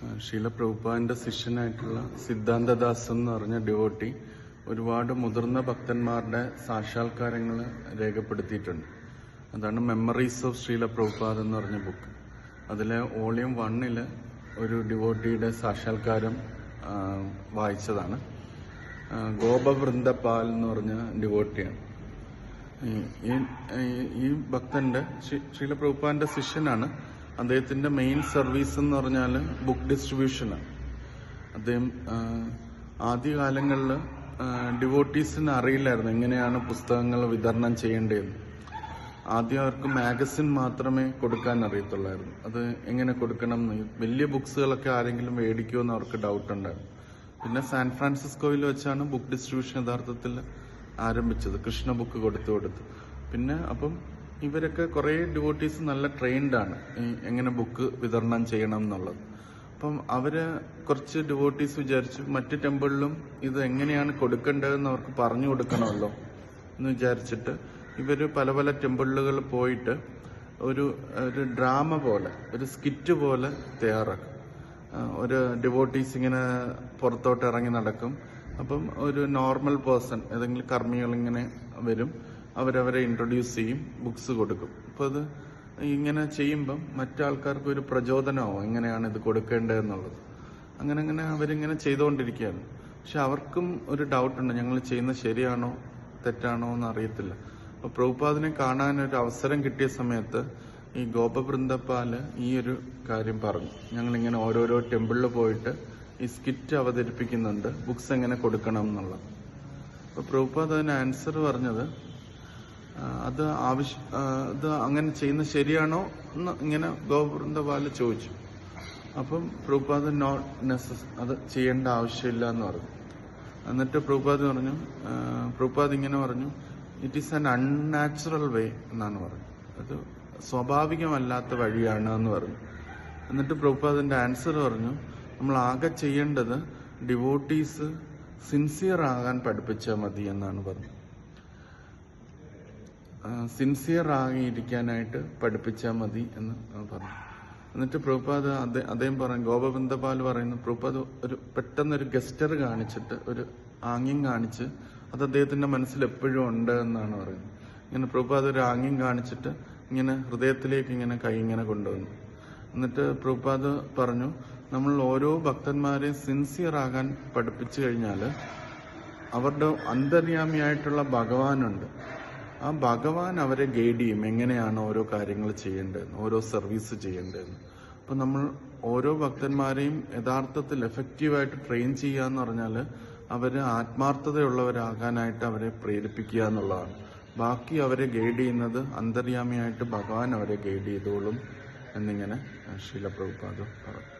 ഷീല പ്രഭുപാദിന്റെ ശിഷ്യനായിട്ടുള്ള സിദ്ധാന്തദാസ് എന്ന് പറഞ്ഞ ഡിവോട്ടി ഒരുപാട് മുതിർന്ന ഭക്തന്മാരുടെ സാക്ഷാത്കാരങ്ങൾ രേഖപ്പെടുത്തിയിട്ടുണ്ട്. അതാണ് മെമ്മറീസ് ഓഫ് ശ്രീല പ്രഭുപാദ് എന്ന് പറഞ്ഞ ബുക്ക് അതിലെ വോളിയം വണ്ണിൽ ഒരു ഡിവോട്ടിയുടെ സാക്ഷാത്കാരം വായിച്ചതാണ്. ഗോപവൃന്ദപാൽ എന്ന് പറഞ്ഞ ഡിവോട്ടിയാണ് ഈ- ഈ- ഭക്തന്റെ ശ്രീ- ശ്രീല പ്രഭുപാന്റെ ശിഷ്യനാണ് അദ്ദേഹത്തിന്റെ മെയിൻ സർവീസ് എന്ന് പറഞ്ഞാൽ ബുക്ക് ഡിസ്ട്രിബ്യൂഷനാണ് അദ്ദേഹം ആദ്യകാലങ്ങളിൽ ഡിവോട്ടീസിന് അറിയില്ലായിരുന്നു എങ്ങനെയാണ് പുസ്തകങ്ങൾ വിതരണം ചെയ്യേണ്ടതെന്ന്. ആദ്യം അവർക്ക് മാഗസിൻ മാത്രമേ കൊടുക്കാൻ അറിയത്തുള്ളായിരുന്നു. അത് എങ്ങനെ കൊടുക്കണം എന്ന് വലിയ ബുക്സുകളൊക്കെ ആരെങ്കിലും മേടിക്കുമോ എന്ന് അവർക്ക് ഡൗട്ട് ഉണ്ടായിരുന്നു. പിന്നെ സാൻ ഫ്രാൻസിസ്കോയിൽ വെച്ചാണ് ബുക്ക് ഡിസ്ട്രിബ്യൂഷൻ യഥാർത്ഥത്തിൽ ആരംഭിച്ചത്. കൃഷ്ണ ബുക്ക് കൊടുത്തു കൊടുത്ത്. പിന്നെ അപ്പം ഇവരൊക്കെ കുറേ ഡ്യൂട്ടീസ് നല്ല ട്രെയിൻഡ് ആണ്. എങ്ങനെ ബുക്ക് വിതരണം ചെയ്യണം എന്നുള്ളത്. അപ്പം അവർ കുറച്ച് ഡിവോട്ടീസ് വിചാരിച്ചു മറ്റു ടെമ്പിളിലും ഇത് എങ്ങനെയാണ് കൊടുക്കേണ്ടതെന്ന് അവർക്ക് പറഞ്ഞു കൊടുക്കണമല്ലോ എന്ന് വിചാരിച്ചിട്ട് ഇവർ പല പല ടെമ്പിളുകൾ പോയിട്ട് ഒരു ഒരു ഡ്രാമ പോലെ ഒരു സ്കിറ്റ് പോലെ തയ്യാറാക്കും. ഒരു ഡിവോട്ടീസ് ഇങ്ങനെ പുറത്തോട്ട് ഇറങ്ങി നടക്കും. അപ്പം ഒരു നോർമൽ പേഴ്സൺ ഏതെങ്കിലും കർമ്മികൾ ഇങ്ങനെ വരും. അവരവരെ ഇൻട്രൊഡ്യൂസ് ചെയ്യും ബുക്സ് കൊടുക്കും. അപ്പോൾ അത് ഇങ്ങനെ ചെയ്യുമ്പം മറ്റാൾക്കാർക്ക് ഒരു പ്രചോദനമാവും എങ്ങനെയാണ് ഇത് കൊടുക്കേണ്ടതെന്നുള്ളത്. അങ്ങനെ അങ്ങനെ അവരിങ്ങനെ ചെയ്തുകൊണ്ടിരിക്കുകയാണ്. പക്ഷെ അവർക്കും ഒരു ഡൗട്ട് ഉണ്ട് ഞങ്ങൾ ചെയ്യുന്നത് ശരിയാണോ തെറ്റാണോ എന്ന് അറിയത്തില്ല. അപ്പൊ പ്രഭുപാദിനെ കാണാൻ ഒരു അവസരം കിട്ടിയ സമയത്ത് ഈ ഗോപവൃന്ദപ്പാൽ ഈ ഒരു കാര്യം പറഞ്ഞു. ഞങ്ങൾ ഇങ്ങനെ ഓരോരോ ടെമ്പിളിൽ പോയിട്ട് ഈ സ്കിറ്റ് അവതരിപ്പിക്കുന്നുണ്ട് ബുക്സ് എങ്ങനെ കൊടുക്കണം എന്നുള്ളത്. അപ്പൊ പ്രഭുപാദ് അതിന് ആൻസർ പറഞ്ഞത് അത് ആവശ്യ അത് അങ്ങനെ ചെയ്യുന്നത് ശരിയാണോ എന്ന് ഇങ്ങനെ ഗോവൃന്ദപാൽ ചോദിച്ചു. അപ്പം പ്രഭുപാദ് നോട്ട് നെസസ് അത് ചെയ്യേണ്ട ആവശ്യമില്ല എന്ന് പറഞ്ഞു. എന്നിട്ട് പ്രഭുപാദ് പറഞ്ഞു പ്രൂപാദ് ഇങ്ങനെ പറഞ്ഞു it is an unnatural way എന്നാണ് പറഞ്ഞു അത് സ്വാഭാവികമല്ലാത്ത വഴിയാണ് എന്ന് പറഞ്ഞു. എന്നിട്ട് പ്രഭുപാദിന്റെ ആൻസർ പറഞ്ഞു നമ്മൾ ആകെ ചെയ്യേണ്ടത് ഡിവോട്ടീസ് സിൻസിയർ ആകാൻ പഠിപ്പിച്ചാൽ മതി എന്നാണ് പറഞ്ഞത് സിൻസിയർ ആകിയിരിക്കാനായിട്ട് പഠിപ്പിച്ചാൽ മതി എന്ന് പറഞ്ഞു. എന്നിട്ട് പ്രഭുപാദ് അദ്ദേ- അദ്ദേഹം പറഞ്ഞു ഗോപബന്ധപാൽ പറയുന്നു പ്രഭുപാദ് ഒരു പെട്ടെന്നൊരു ഗസ്റ്റർ കാണിച്ചിട്ട് ഒരു ആംഗ്യം കാണിച്ച് അത് അദ്ദേഹത്തിന്റെ മനസ്സിൽ എപ്പോഴും ഉണ്ട് എന്നാണ് പറയുന്നത്. ഇങ്ങനെ പ്രഭുപാദ് ഒരു ആംഗ്യം കാണിച്ചിട്ട് ഇങ്ങനെ ഹൃദയത്തിലേക്ക് ഇങ്ങനെ കൈ ഇങ്ങനെ കൊണ്ടുവന്നു. എന്നിട്ട് പ്രഭുപാദ് പറഞ്ഞു നമ്മൾ ഓരോ ഭക്തന്മാരെയും സിൻസിയർ ആകാൻ പഠിപ്പിച്ചു കഴിഞ്ഞാൽ അവരുടെ അന്തര്യാമിയായിട്ടുള്ള ഭഗവാനുണ്ട്. ആ ഭഗവാൻ അവരെ ഗൈഡ് ചെയ്യും. എങ്ങനെയാണ് ഓരോ കാര്യങ്ങൾ ചെയ്യേണ്ടതെന്ന് ഓരോ സർവീസ് ചെയ്യേണ്ടതെന്ന്. അപ്പൊ നമ്മൾ ഓരോ ഭക്തന്മാരെയും യഥാർത്ഥത്തിൽ എഫക്റ്റീവായിട്ട് ട്രെയിൻ ചെയ്യുക എന്ന് പറഞ്ഞാൽ അവർ ആത്മാർത്ഥതയുള്ളവരാകാനായിട്ട് അവരെ പ്രേരിപ്പിക്കുക എന്നുള്ളതാണ്. ബാക്കി അവരെ ഗൈഡ് ചെയ്യുന്നത് അന്തര്യാമിയായിട്ട് ഭഗവാൻ അവരെ ഗൈഡ് ചെയ്തോളും എന്നിങ്ങനെ ശീലപ്രഭുപാദ് പറഞ്ഞു.